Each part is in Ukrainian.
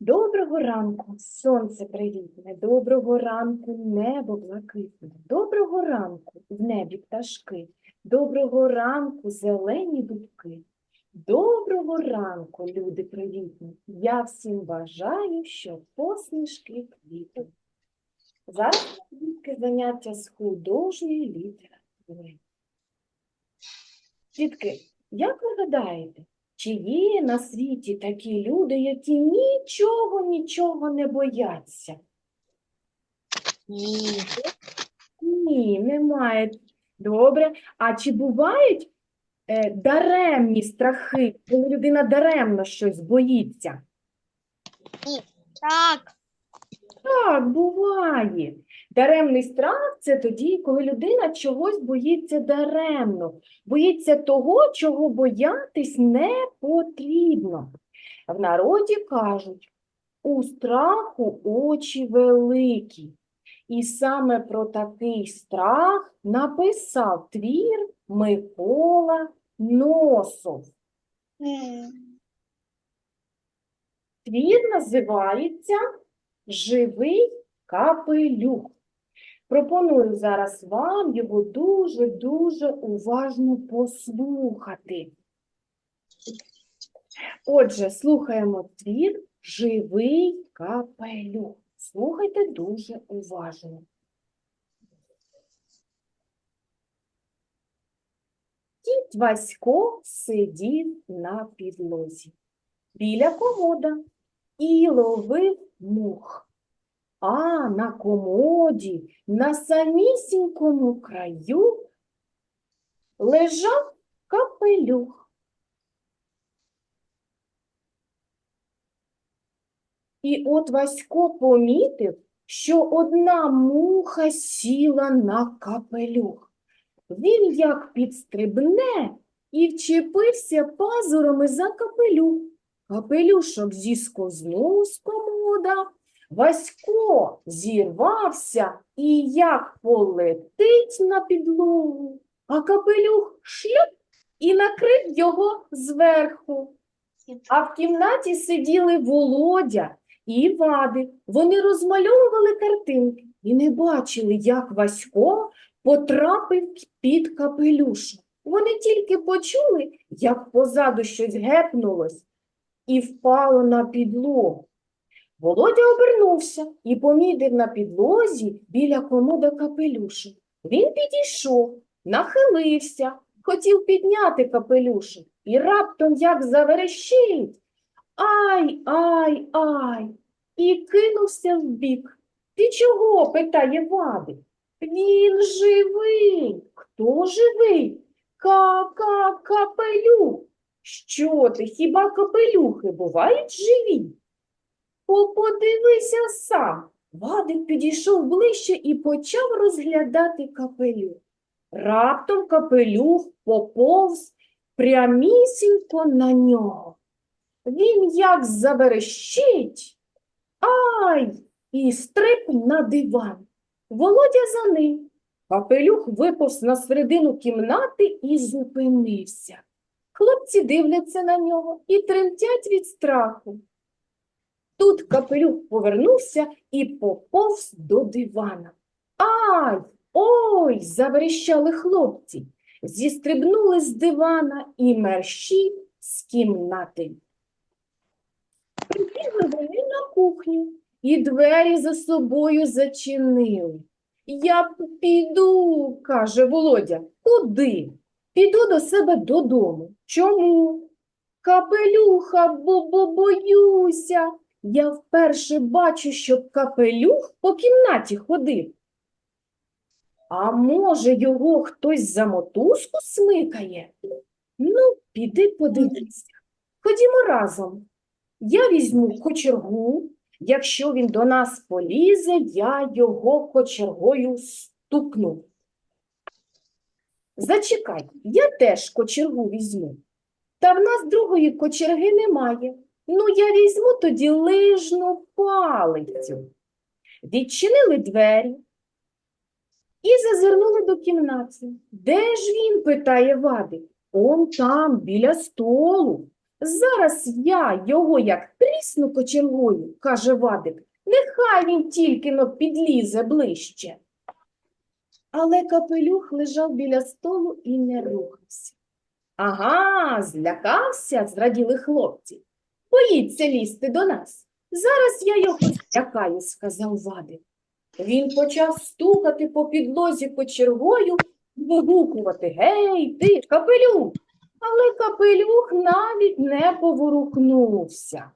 Доброго ранку, сонце привітне, доброго ранку, небо блакитне, доброго ранку, в небі пташки, доброго ранку, зелені дубки. Доброго ранку, люди привітні. Я всім бажаю, щоб посмішки квітли. Зараз дітки заняття з художньої літератури. Дітки, як ви гадаєте, чи є на світі такі люди, які нічого, нічого не бояться? Ні. Ні, немає. Добре. А чи бувають е, даремні страхи, коли людина даремно щось боїться? Так. Так, буває. Даремний страх це тоді, коли людина чогось боїться даремно, боїться того, чого боятись не потрібно. В народі кажуть, у страху очі великі. І саме про такий страх написав твір Микола Носов. Твір називається Живий капелюх. Пропоную зараз вам його дуже-дуже уважно послухати. Отже, слухаємо твір Живий капелюх. Слухайте дуже уважно. Кіт Васько сидів на підлозі біля комода і ловив мух. А на комоді, на самісінькому краю лежав капелюх. І от Васько помітив, що одна муха сіла на капелюх. Він як підстрибне і вчепився пазурами за капелюх. Капелюшок зісковзнув з комода, Васько зірвався і як полетить на підлогу, а капелюх шлюп і накрив його зверху. А в кімнаті сиділи Володя і Вадик. Вони розмальовували картинки і не бачили, як Васько потрапив під капелюшок. Вони тільки почули, як позаду щось гепнулось і впало на підлогу. Володя обернувся і помітив на підлозі біля комода капелюшок. Він підійшов, нахилився, хотів підняти капелюшок і раптом як заверещить. Ай, ай, ай, і кинувся вбік. Ти чого? питає Вадик. Він живий. Хто живий? Ка-ка-капелюх. Що ти, хіба капелюхи бувають живі? Поподивися сам. Вадик підійшов ближче і почав розглядати капелюх. Раптом капелюх поповз прямісінько на нього. Він як заверещить, ай, і стрип на диван. Володя за ним. Капелюх виповз на середину кімнати і зупинився. Хлопці дивляться на нього і тремтять від страху. Тут капелюх повернувся і поповз до дивана. Ай, ой, заверещали хлопці, зістрибнули з дивана і мерщі з кімнати. Прибігли вони на кухню і двері за собою зачинили. Я піду, каже Володя. Куди? Піду до себе додому. Чому? Капелюха, бо боюся. Я вперше бачу, щоб капелюх по кімнаті ходив. А може, його хтось за мотузку смикає? Ну, піди подивися. Ходімо разом. Я візьму кочергу. Якщо він до нас полізе, я його кочергою стукну. Зачекай, я теж кочергу візьму. Та в нас другої кочерги немає. Ну, я візьму тоді лижну палицю. Відчинили двері і зазирнули до кімнати. Де ж він? питає Вадик. Он там, біля столу. Зараз я його як трісну кочергою, каже Вадик, нехай він тільки но підлізе ближче. Але капелюх лежав біля столу і не рухався. Ага, злякався, зраділи хлопці. Боїться лізти до нас. Зараз я його злякаю, сказав Вадик. Він почав стукати по підлозі кочергою і вигукувати Гей, ти, капелюх! Але капелюх навіть не поворухнувся.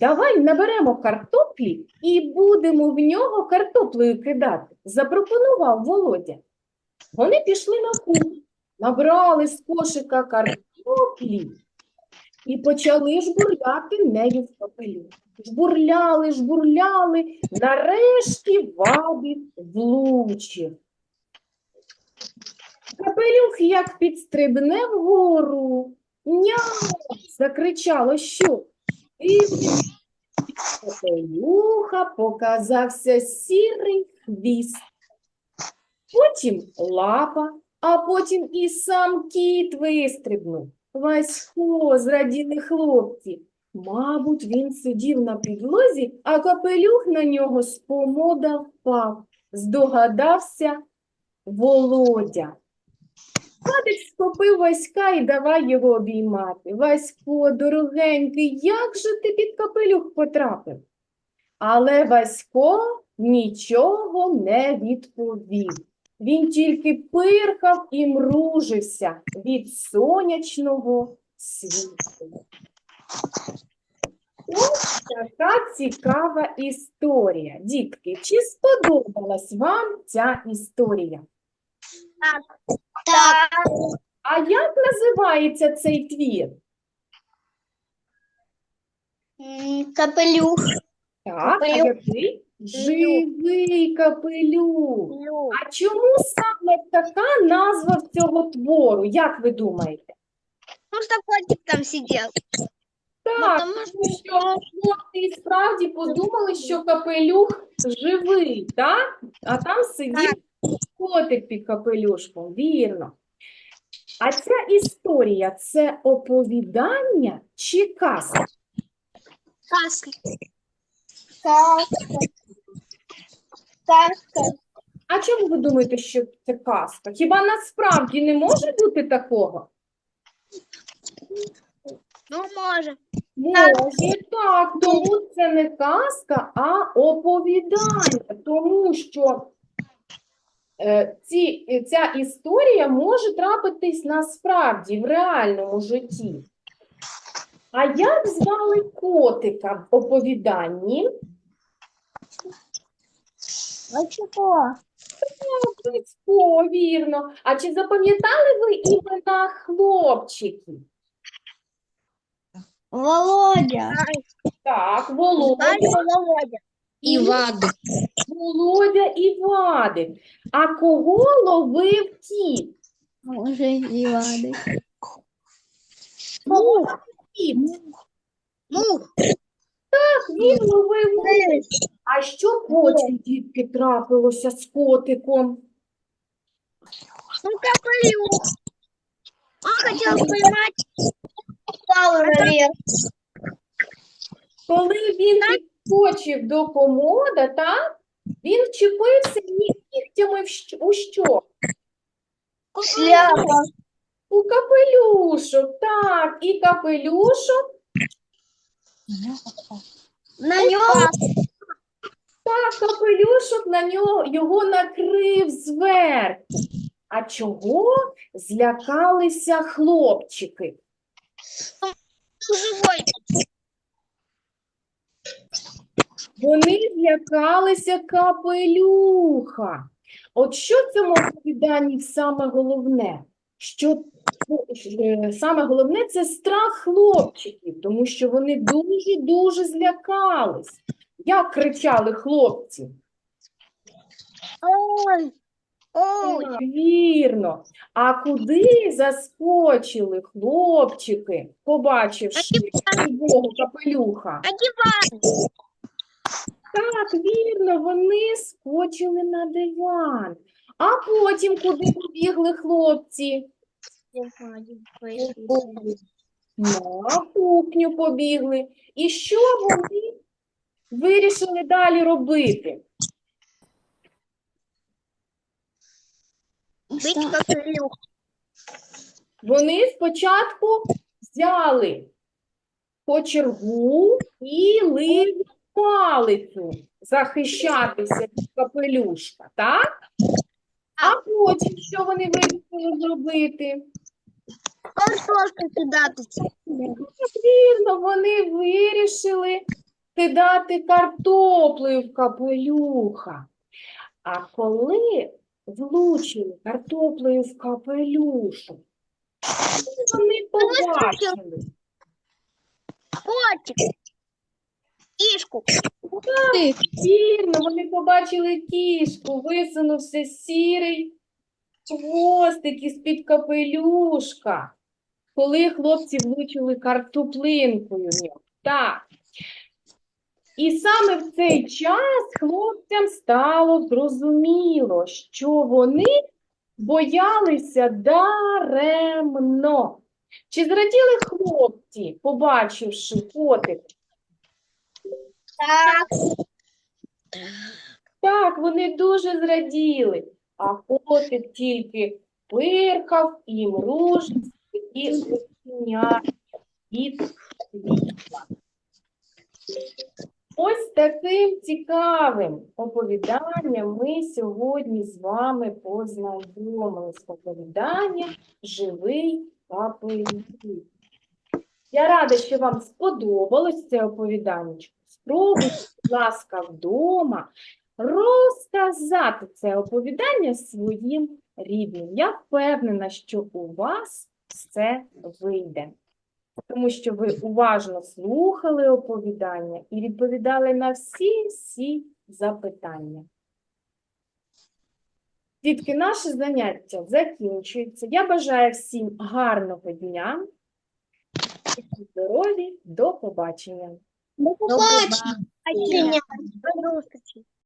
Давай наберемо картоплі і будемо в нього картоплею кидати, запропонував Володя. Вони пішли на кухню, набрали з кошика картоплі і почали жбурляти нею в капелюх. Жбурляли, жбурляли, нарешті вабік влучив. Капелюх як підстрибне вгору. Няу! закричало що. І капелюха показався сірий хвіст. Потім лапа, а потім і сам кіт вистрибнув. Васько, зраділи хлопці. Мабуть, він сидів на підлозі, а капелюх на нього з помода впав. Здогадався Володя. Вадик схопив Васька і давай його обіймати. Васько, дорогенький, як же ти під капелюх потрапив? Але Васько нічого не відповів. Він тільки пирхав і мружився від сонячного світу. Ось така цікава історія. Дітки, чи сподобалась вам ця історія? Так. А як називається цей твір? Капелюх. Так, а який? Живий капелюх. А чому саме така назва цього твору? Як ви думаєте? Ну, что котик там сидел. Так, Потому тому що хлопці і справді подумали, що капелюх живий, так? А там сидів котик під капелюшком, вірно. А ця історія це оповідання чи казка? Каска. Каска. Каска. А чому ви думаєте, що це казка? Хіба насправді не може бути такого? Ну, может. Може, так, тому це не казка, а оповідання, тому що е, ці, ця історія може трапитись насправді в реальному житті. А як звали котика в оповіданні? А чего? О, вірно. А чи запам'ятали ви імена хлопчиків? Володя. Так, Володя. Володя. І Вадик. Володя і Вадик. А кого ловив кіт? Уже Иваны. Мух. Кіт. Мух. Він ловив мух. А що потім дітки трапилося з котиком? Ну, капелюх. Он хотел поймать наверх. Коли він підскочив до комода, так, він вчепився нігтями в щ- у що? Шляпа. У капелюшок, так, і капелюшок, На нем так, капелюшок на нього його накрив зверху. А чого злякалися хлопчики? Вони злякалися капелюха. От що в цьому оповіданні саме головне? Що саме головне це страх хлопчиків, тому що вони дуже-дуже злякались. Як кричали хлопці? Ой. Ой. Вірно. А куди заскочили хлопчики, побачивши живого капелюха? А. Так, вірно, вони скочили на диван. А потім куди побігли хлопці? На кухню побігли. І що вони вирішили далі робити? Вони спочатку взяли кочергу і лили палицю захищатися від капелюшка, так? А потім що вони вирішили зробити? Картошку кидатися. Вірно, вони вирішили кидати картоплею в капелюха. А коли влучили картоплею в капелюшок, що вони побачили? Котик. Кишку. Вірно, вони побачили кішку, висунувся сірий хвостик із-під капелюшка, коли хлопці влучили картоплинкою в нього. Так. І саме в цей час хлопцям стало зрозуміло, що вони боялися даремно. Чи зраділи хлопці, побачивши котик? Так. Так, вони дуже зраділи, а котик тільки пиркав і мружився, і оченята від світла. Ось таким цікавим оповіданням ми сьогодні з вами познайомились. Оповідання «Живий капелюх». Я рада, що вам сподобалось це оповідання. Спробуйте, будь ласка, вдома розказати це оповідання своїм рідним. Я впевнена, що у вас все вийде, тому що ви уважно слухали оповідання і відповідали на всі-всі запитання. Дітки, наше заняття закінчується. Я бажаю всім гарного дня. Будьте здорові, до побачення. До побачення. До зустрічі.